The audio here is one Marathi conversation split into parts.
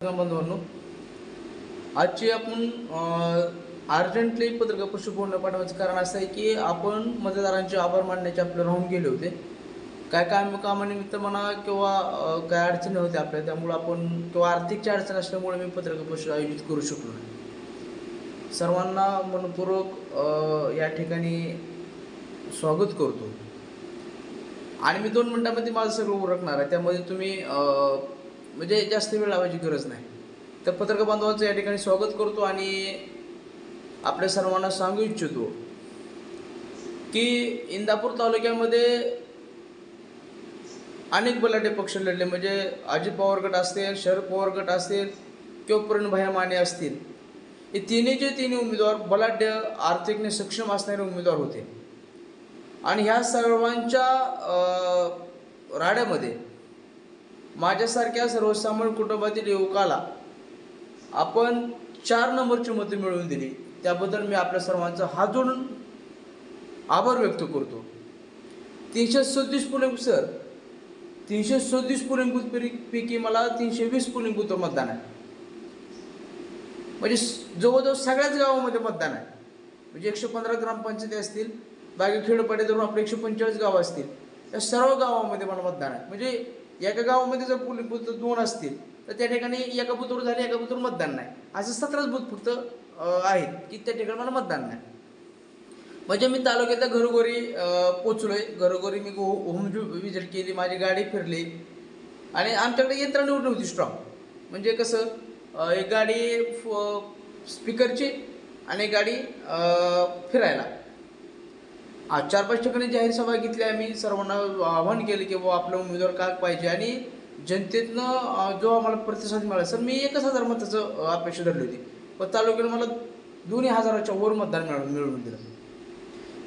बंधूंनो आजची आपण अर्जंटली पत्रकार पूर्ण पाठवायचं कारण असं आहे की आपण मतदारांचे आभार मानण्याचे आपले राहून गेले होते काय काम कामानिमित्त म्हणा किंवा काय अडचणी होत्या आपल्या त्यामुळं आपण किंवा आर्थिकच्या अडचण असल्यामुळे मी पत्रकार परिषद आयोजित करू शकलो नाही सर्वांना मनपूर्वक या ठिकाणी स्वागत करतो आणि मी दोन मिनटामध्ये माझं सगळं उरकणार आहे त्यामध्ये तुम्ही म्हणजे जास्त वेळ लावायची गरज नाही. तर पत्रकार बांधवांचं या ठिकाणी स्वागत करतो आणि आपल्या सर्वांना सांगू इच्छितो की इंदापूर तालुक्यामध्ये अनेक बलाढ्य पक्ष लढले. म्हणजे अजित पवार गट असतील शरद पवार गट असतील किंवा प्रणभाया माने असतील हे तिन्हीचे तिन्ही उमेदवार बलाढ्य आर्थिकने सक्षम असणारे उमेदवार होते. आणि ह्या सर्वांच्या राड्यामध्ये माझ्यासारख्या सर्वसामान्य कुटुंबातील युवकाला आपण चार नंबरची मतं मिळवून दिली. त्याबद्दल मी आपल्या सर्वांचा हात जोडून आभार व्यक्त करतो. तीनशे सदतीस पुलिंग सर. तीनशे सदतीस पुलिंग पैकी- मला तीनशे वीस पुलिंग बूथ मतदान आहे. म्हणजे जवळजवळ सगळ्याच गावामध्ये मतदान आहे. म्हणजे एकशे पंधरा ग्रामपंचायती असतील बाकी खेडोपाडी धरून आपले एकशे पंचेचाळीस गावं असतील या सर्व गावामध्ये मला मतदान आहे. म्हणजे एका गावामध्ये जर पुल बूथ दोन असतील तर त्या ठिकाणी एका बुथवर झाले एका बुथवर मतदान नाही. असं सतराच बुथ फक्त आहेत की त्या ठिकाणी मला मतदान नाही. म्हणजे मी तालुक्यातल्या घरोघरी पोचलो पोचलोय. घरोघरी मी हो- होम विजिट केली माझी गाडी फिरली. आणि आमच्याकडे यंत्रणा होती स्ट्रॉंग म्हणजे कसं एक गाडी स्पीकरची आणि एक गाडी फिरायला. आज चार पाच ठिकाणी जाहीर सभा घेतल्या आम्ही सर्वांना आव्हान केलं की बाबा आपला उमेदवार का पाहिजे आणि जनतेतनं जो आम्हाला प्रतिसाद मिळाला. सर मी एकच हजार मताचं अपेक्षा धरली होती. पण तालुक्यानं मला दोन्ही हजाराच्या वर मतदान मिळवून मिळवून दिलं.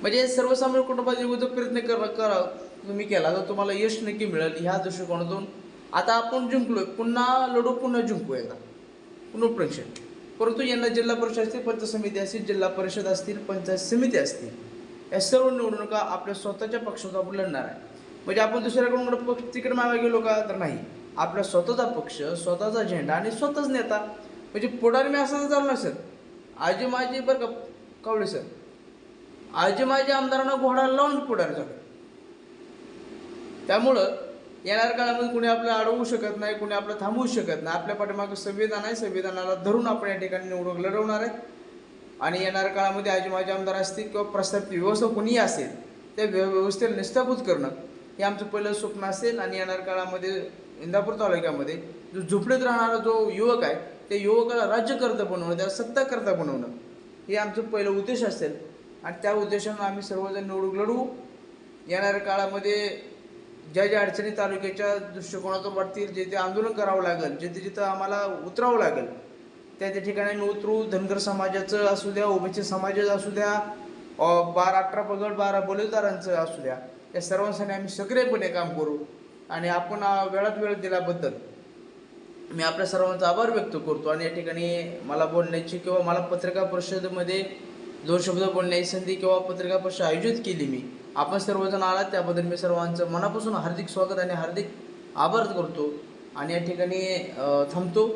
म्हणजे सर्वसामान्य कुटुंबातील जो प्रयत्न कर करा तुम्ही केला तर तुम्हाला यश नक्की मिळेल ह्या दृष्टिकोनातून. आता आपण जिंकलोय पुन्हा लढू पुन्हा जिंकू एकदा. पुनर्परीक्षण परंतु यांना जिल्हा परिषद असतील पंचायत समिती असतील जिल्हा परिषद असतील पंचायत समिती असतील या सर्व निवडणुका आपल्या स्वतःच्या पक्षात आपण लढणार आहे. म्हणजे आपण दुसऱ्याकडून पक्ष तिकडे मागे गेलो का? तर नाही. आपला स्वतःचा पक्ष स्वतःचा झेंडा आणि स्वतःच नेता. म्हणजे पुढारी मी असं चालू नाही सर आजी माझी बरं का कावळे सर? आजी माझी आमदारांना घोडा लावून पुढारी झालं. त्यामुळं येणाऱ्या काळामध्ये कुणी आपल्याला अडवू शकत नाही कुणी आपलं थांबवू शकत नाही. आपल्या पाठीमागे संविधान आहे संविधानाला धरून आपण या ठिकाणी निवडणूक लढवणार आहे आणि येणाऱ्या काळामध्ये आजी माझे आमदार असतील किंवा प्रस्थापित व्यवस्था कुणीही असेल त्या व्य व्यवस्थेला निष्ठाभूत करणं हे आमचं पहिलं स्वप्न असेल. आणि येणाऱ्या काळामध्ये इंदापूर तालुक्यामध्ये जो झोपडीत राहणारा जो युवक आहे त्या युवकाला राज्यकर्ता बनवणं त्याला सत्ताकर्ता बनवणं हे आमचं पहिलं उद्देश असेल. आणि त्या उद्देशानं आम्ही सर्वजण निवडून लढवू येणाऱ्या काळामध्ये ज्या ज्या अडचणी तालुक्याच्या दृष्टिकोनातून वाटतील जे ते आंदोलन करावं लागेल जिथे जिथं आम्हाला उतरावं लागेल त्या त्या ठिकाणी आम्ही उतरू धनगर समाजाचं असू द्या ओबीसी समाजाचं असू द्या बारा अठरा पगड बारा बलुदारांचं असू द्या या सर्वांसाठी आम्ही सक्रियपणे काम करू आणि आपण वेळात वेळ दिल्याबद्दल मी आपल्या सर्वांचा आभार व्यक्त करतो आणि या ठिकाणी मला बोलण्याची किंवा मला पत्रकार परिषदेमध्ये दोन शब्द बोलण्याची संधी किंवा पत्रकार परिषद आयोजित केली मी आपण सर्वजण आलात त्याबद्दल मी सर्वांचं मनापासून हार्दिक स्वागत आणि हार्दिक आभार करतो आणि या ठिकाणी थांबतो.